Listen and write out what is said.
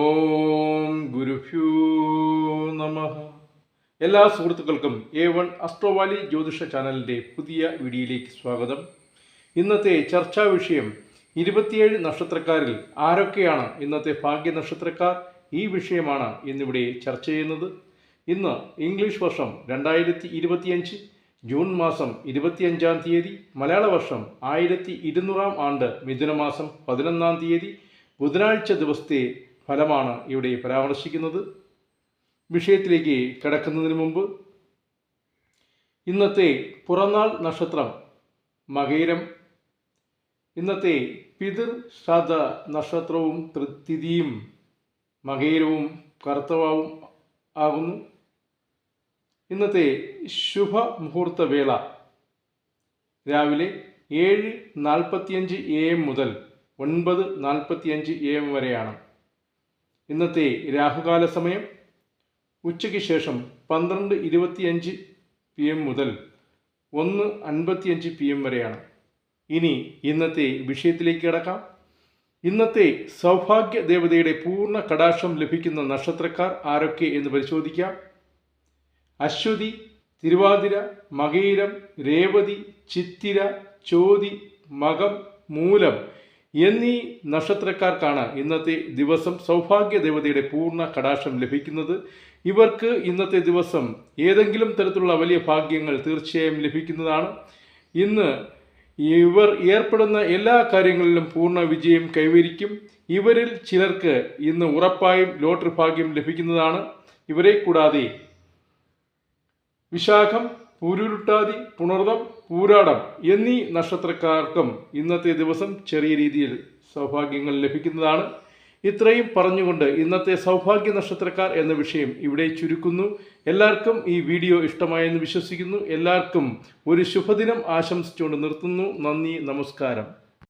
ഓം ഗുരുഭ്യോ നമ. എല്ലാ സുഹൃത്തുക്കൾക്കും എ വൺ അസ്ട്രോവാലി ജ്യോതിഷ ചാനലിന്റെ പുതിയ വീഡിയോയിലേക്ക് സ്വാഗതം. ഇന്നത്തെ ചർച്ചാ വിഷയം ഇരുപത്തിയേഴ് നക്ഷത്രക്കാരിൽ ആരൊക്കെയാണ് ഇന്നത്തെ ഭാഗ്യ നക്ഷത്രക്കാർ? ഈ വിഷയമാണ് ഇന്നിവിടെ ചർച്ച ചെയ്യുന്നത്. ഇന്ന് ഇംഗ്ലീഷ് വർഷം രണ്ടായിരത്തി ഇരുപത്തിയഞ്ച് ജൂൺ മാസം ഇരുപത്തിയഞ്ചാം തീയതി മലയാള വർഷം ആയിരത്തി ഇരുന്നൂറാം ആണ്ട് മിഥുനമാസം പതിനൊന്നാം തീയതി ബുധനാഴ്ച ദിവസത്തെ ഫലമാണ് ഇവിടെ പരാമർശിക്കുന്നത്. വിഷയത്തിലേക്ക് കടക്കുന്നതിന് മുമ്പ് ഇന്നത്തെ പുറന്നാൾ നക്ഷത്രം മകയിരം ഇന്നത്തെ പിതൃ ശ്രാദ്ധ നക്ഷത്രവും തൃതിഥിയും മകയിരവും കർത്തവാവും ആകുന്നു. ഇന്നത്തെ ശുഭ മുഹൂർത്ത വേള രാവിലെ ഏഴ് നാൽപ്പത്തിയഞ്ച് എ എം മുതൽ ഒൻപത് നാൽപ്പത്തിയഞ്ച് എ എം വരെയാണ്. ഇന്നത്തെ രാഹുകാല സമയം ഉച്ചയ്ക്ക് ശേഷം പന്ത്രണ്ട് ഇരുപത്തിയഞ്ച് പി എം മുതൽ ഒന്ന് അൻപത്തിയഞ്ച് പി എം വരെയാണ്. ഇനി ഇന്നത്തെ വിഷയത്തിലേക്ക് കിടക്കാം. ഇന്നത്തെ സൗഭാഗ്യ ദേവതയുടെ പൂർണ കടാക്ഷം ലഭിക്കുന്ന നക്ഷത്രക്കാർ ആരൊക്കെ എന്ന് പരിശോധിക്കാം. അശ്വതി തിരുവാതിര മകയിരം രേവതി ചിത്തിര ചോതി മകം മൂലം എന്നീ നക്ഷത്രക്കാർക്കാണ് ഇന്നത്തെ ദിവസം സൗഭാഗ്യ ദേവതയുടെ പൂർണ കടാക്ഷം ലഭിക്കുന്നത്. ഇവർക്ക് ഇന്നത്തെ ദിവസം ഏതെങ്കിലും തരത്തിലുള്ള വലിയ ഭാഗ്യങ്ങൾ തീർച്ചയായും ലഭിക്കുന്നതാണ്. ഇന്ന് ഇവർ ഏർപ്പെടുന്ന എല്ലാ കാര്യങ്ങളിലും പൂർണ വിജയം കൈവരിക്കും. ഇവരിൽ ചിലർക്ക് ഇന്ന് ഉറപ്പായും ലോട്ടറി ഭാഗ്യം ലഭിക്കുന്നതാണ്. ഇവരെ കൂടാതെ വിശാഖം പൂരുരുട്ടാതി പുണർദം പൂരാടം എന്നീ നക്ഷത്രക്കാർക്കും ഇന്നത്തെ ദിവസം ചെറിയ രീതിയിൽ സൗഭാഗ്യങ്ങൾ ലഭിക്കുന്നതാണ്. ഇത്രയും പറഞ്ഞുകൊണ്ട് ഇന്നത്തെ സൗഭാഗ്യ നക്ഷത്രക്കാർ എന്ന വിഷയം ഇവിടെ ചുരുക്കുന്നു. എല്ലാവർക്കും ഈ വീഡിയോ ഇഷ്ടമായെന്ന് വിശ്വസിക്കുന്നു. എല്ലാവർക്കും ഒരു ശുഭദിനം ആശംസിച്ചുകൊണ്ട് നിർത്തുന്നു. നന്ദി നമസ്കാരം.